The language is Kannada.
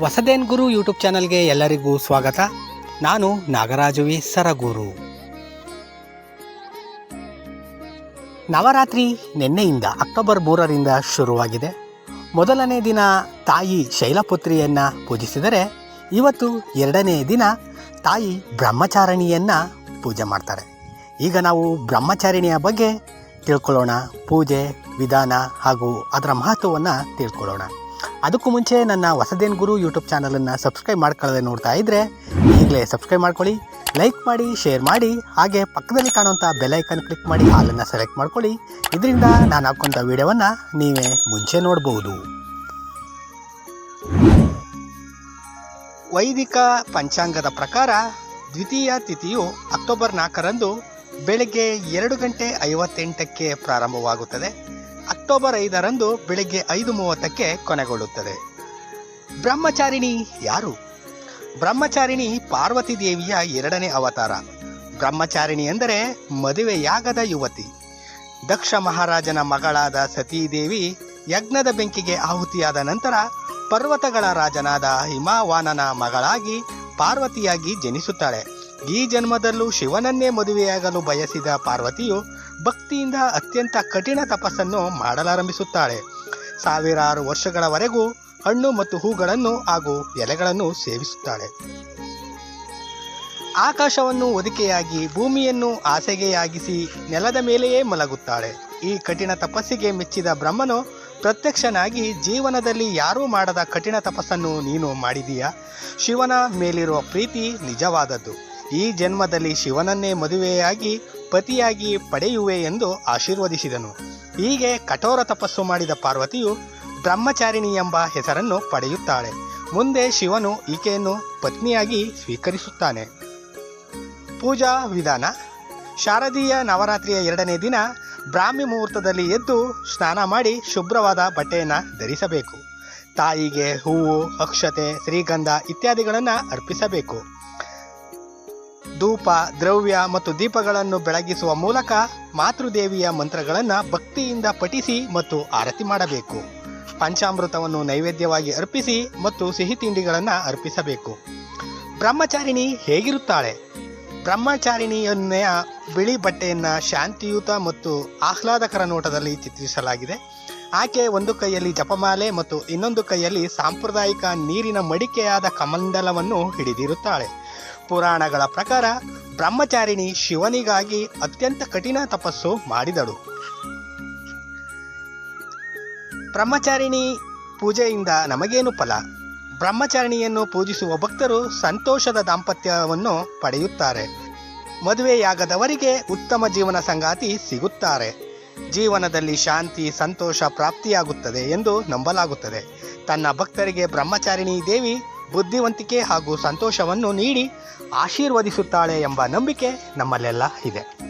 ಹೊಸದೇನ್ ಗುರು ಯೂಟ್ಯೂಬ್ ಚಾನಲ್ಗೆ ಎಲ್ಲರಿಗೂ ಸ್ವಾಗತ. ನಾನು ನಾಗರಾಜುವಿ ಸರಗುರು. ನವರಾತ್ರಿ ನಿನ್ನೆಯಿಂದ ಅಕ್ಟೋಬರ್ ಮೂರರಿಂದ ಶುರುವಾಗಿದೆ. ಮೊದಲನೇ ದಿನ ತಾಯಿ ಶೈಲಪುತ್ರಿಯನ್ನು ಪೂಜಿಸಿದರೆ, ಇವತ್ತು ಎರಡನೇ ದಿನ ತಾಯಿ ಬ್ರಹ್ಮಚಾರಿಣಿಯನ್ನು ಪೂಜೆ ಮಾಡ್ತಾರೆ. ಈಗ ನಾವು ಬ್ರಹ್ಮಚಾರಿಣಿಯ ಬಗ್ಗೆ ತಿಳ್ಕೊಳ್ಳೋಣ. ಪೂಜೆ, ವಿಧಾನ ಹಾಗೂ ಅದರ ಮಹತ್ವವನ್ನು ತಿಳ್ಕೊಳ್ಳೋಣ. ಅದಕ್ಕೂ ಮುಂಚೆ ನನ್ನ ಹೊಸದೇನ್ ಗುರು ಯೂಟ್ಯೂಬ್ ಚಾನಲನ್ನು ಸಬ್ಸ್ಕ್ರೈಬ್ ಮಾಡ್ಕೊಳ್ಳದೆ ನೋಡ್ತಾ ಇದ್ದರೆ ಈಗಲೇ ಸಬ್ಸ್ಕ್ರೈಬ್ ಮಾಡ್ಕೊಳ್ಳಿ, ಲೈಕ್ ಮಾಡಿ, ಶೇರ್ ಮಾಡಿ, ಹಾಗೆ ಪಕ್ಕದಲ್ಲಿ ಕಾಣುವಂಥ ಬೆಲೈಕನ್ ಕ್ಲಿಕ್ ಮಾಡಿ ಹಾಲನ್ನು ಸೆಲೆಕ್ಟ್ ಮಾಡ್ಕೊಳ್ಳಿ. ಇದರಿಂದ ನಾನು ಹಾಕೊಂಥ ವೀಡಿಯೋವನ್ನು ನೀವೇ ಮುಂಚೆ ನೋಡ್ಬೋದು. ವೈದಿಕ ಪಂಚಾಂಗದ ಪ್ರಕಾರ ದ್ವಿತೀಯ ತಿಥಿಯು ಅಕ್ಟೋಬರ್ ನಾಲ್ಕರಂದು ಬೆಳಗ್ಗೆ ಎರಡು ಗಂಟೆ ಐವತ್ತೆಂಟಕ್ಕೆ ಪ್ರಾರಂಭವಾಗುತ್ತದೆ. ಅಕ್ಟೋಬರ್ ಐದರಂದು ಬೆಳಗ್ಗೆ ಐದು ಮೂವತ್ತಕ್ಕೆ ಕೊನೆಗೊಳ್ಳುತ್ತದೆ. ಬ್ರಹ್ಮಚಾರಿಣಿ ಯಾರು? ಬ್ರಹ್ಮಚಾರಿಣಿ ಪಾರ್ವತಿ ದೇವಿಯ ಎರಡನೇ ಅವತಾರ. ಬ್ರಹ್ಮಚಾರಿಣಿ ಎಂದರೆ ಮದುವೆಯಾಗದ ಯುವತಿ. ದಕ್ಷ ಮಹಾರಾಜನ ಮಗಳಾದ ಸತೀದೇವಿ ಯಜ್ಞದ ಬೆಂಕಿಗೆ ಆಹುತಿಯಾದ ನಂತರ ಪರ್ವತಗಳ ರಾಜನಾದ ಹಿಮಾವಾನನ ಮಗಳಾಗಿ ಪಾರ್ವತಿಯಾಗಿ ಜನಿಸುತ್ತಾಳೆ. ಈ ಜನ್ಮದಲ್ಲೂ ಶಿವನನ್ನೇ ಮದುವೆಯಾಗಲು ಬಯಸಿದ ಪಾರ್ವತಿಯು ಭಕ್ತಿಯಿಂದ ಅತ್ಯಂತ ಕಠಿಣ ತಪಸ್ಸನ್ನು ಮಾಡಲಾರಂಭಿಸುತ್ತಾಳೆ. ಸಾವಿರಾರು ವರ್ಷಗಳವರೆಗೂ ಹಣ್ಣು ಮತ್ತು ಹೂಗಳನ್ನು ಹಾಗೂ ಎಲೆಗಳನ್ನು ಸೇವಿಸುತ್ತಾಳೆ. ಆಕಾಶವನ್ನು ಒದಿಕೆಯಾಗಿ ಭೂಮಿಯನ್ನು ಆಸೆಗೆಯಾಗಿಸಿ, ನೆಲದ ಮೇಲೆಯೇ ಮಲಗುತ್ತಾಳೆ. ಈ ಕಠಿಣ ತಪಸ್ಸಿಗೆ ಮೆಚ್ಚಿದ ಬ್ರಹ್ಮನು ಪ್ರತ್ಯಕ್ಷನಾಗಿ, ಜೀವನದಲ್ಲಿ ಯಾರೂ ಮಾಡದ ಕಠಿಣ ತಪಸ್ಸನ್ನು ನೀನು ಮಾಡಿದೀಯಾ? ಶಿವನ ಮೇಲಿರುವ ಪ್ರೀತಿ ನಿಜವಾದದ್ದು. ಈ ಜನ್ಮದಲ್ಲಿ ಶಿವನನ್ನೇ ಮದುವೆಯಾಗಿ ಪತಿಯಾಗಿ ಪಡೆಯುವೆ ಎಂದು ಆಶೀರ್ವದಿಸಿದನು. ಹೀಗೆ ಕಠೋರ ತಪಸ್ಸು ಮಾಡಿದ ಪಾರ್ವತಿಯು ಬ್ರಹ್ಮಚಾರಿಣಿ ಎಂಬ ಹೆಸರನ್ನು ಪಡೆಯುತ್ತಾಳೆ. ಮುಂದೆ ಶಿವನು ಈಕೆಯನ್ನು ಪತ್ನಿಯಾಗಿ ಸ್ವೀಕರಿಸುತ್ತಾನೆ. ಪೂಜಾ ವಿಧಾನ. ಶಾರದೀಯ ನವರಾತ್ರಿಯ ಎರಡನೇ ದಿನ ಬ್ರಾಹ್ಮಿ ಮುಹೂರ್ತದಲ್ಲಿ ಎದ್ದು ಸ್ನಾನ ಮಾಡಿ ಶುಭ್ರವಾದ ಬಟ್ಟೆಯನ್ನು ಧರಿಸಬೇಕು. ತಾಯಿಗೆ ಹೂವು, ಅಕ್ಷತೆ, ಶ್ರೀಗಂಧ ಇತ್ಯಾದಿಗಳನ್ನು ಅರ್ಪಿಸಬೇಕು. ಧೂಪ, ದ್ರವ್ಯ ಮತ್ತು ದೀಪಗಳನ್ನು ಬೆಳಗಿಸುವ ಮೂಲಕ ಮಾತೃದೇವಿಯ ಮಂತ್ರಗಳನ್ನು ಭಕ್ತಿಯಿಂದ ಪಠಿಸಿ ಮತ್ತು ಆರತಿ ಮಾಡಬೇಕು. ಪಂಚಾಮೃತವನ್ನು ನೈವೇದ್ಯವಾಗಿ ಅರ್ಪಿಸಿ ಮತ್ತು ಸಿಹಿ ತಿಂಡಿಗಳನ್ನು ಅರ್ಪಿಸಬೇಕು. ಬ್ರಹ್ಮಚಾರಿಣಿ ಹೇಗಿರುತ್ತಾಳೆ? ಬ್ರಹ್ಮಚಾರಿಣಿಯನ್ನೆಯ ಬಿಳಿ ಬಟ್ಟೆಯನ್ನು ಶಾಂತಿಯುತ ಮತ್ತು ಆಹ್ಲಾದಕರ ನೋಟದಲ್ಲಿ ಚಿತ್ರಿಸಲಾಗಿದೆ. ಆಕೆ ಒಂದು ಕೈಯಲ್ಲಿ ಜಪಮಾಲೆ ಮತ್ತು ಇನ್ನೊಂದು ಕೈಯಲ್ಲಿ ಸಾಂಪ್ರದಾಯಿಕ ನೀರಿನ ಮಡಿಕೆಯಾದ ಕಮಂಡಲವನ್ನು ಹಿಡಿದಿರುತ್ತಾಳೆ. ಪುರಾಣಗಳ ಪ್ರಕಾರ ಬ್ರಹ್ಮಚಾರಿಣಿ ಶಿವನಿಗಾಗಿ ಅತ್ಯಂತ ಕಠಿಣ ತಪಸ್ಸು ಮಾಡಿದಳು. ಬ್ರಹ್ಮಚಾರಿಣಿ ಪೂಜೆಯಿಂದ ನಮಗೇನು ಫಲ? ಬ್ರಹ್ಮಚಾರಿಣಿಯನ್ನು ಪೂಜಿಸುವ ಭಕ್ತರು ಸಂತೋಷದ ದಾಂಪತ್ಯವನ್ನು ಪಡೆಯುತ್ತಾರೆ. ಮದುವೆಯಾಗದವರಿಗೆ ಉತ್ತಮ ಜೀವನ ಸಂಗಾತಿ ಸಿಗುತ್ತಾರೆ. ಜೀವನದಲ್ಲಿ ಶಾಂತಿ, ಸಂತೋಷ ಪ್ರಾಪ್ತಿಯಾಗುತ್ತದೆ ಎಂದು ನಂಬಲಾಗುತ್ತದೆ. ತನ್ನ ಭಕ್ತರಿಗೆ ಬ್ರಹ್ಮಚಾರಿಣಿ ದೇವಿ ಬುದ್ಧಿವಂತಿಕೆ ಹಾಗೂ ಸಂತೋಷವನ್ನು ನೀಡಿ ಆಶೀರ್ವದಿಸುತ್ತಾಳೆ ಎಂಬ ನಂಬಿಕೆ ನಮ್ಮಲ್ಲೆಲ್ಲ ಇದೆ.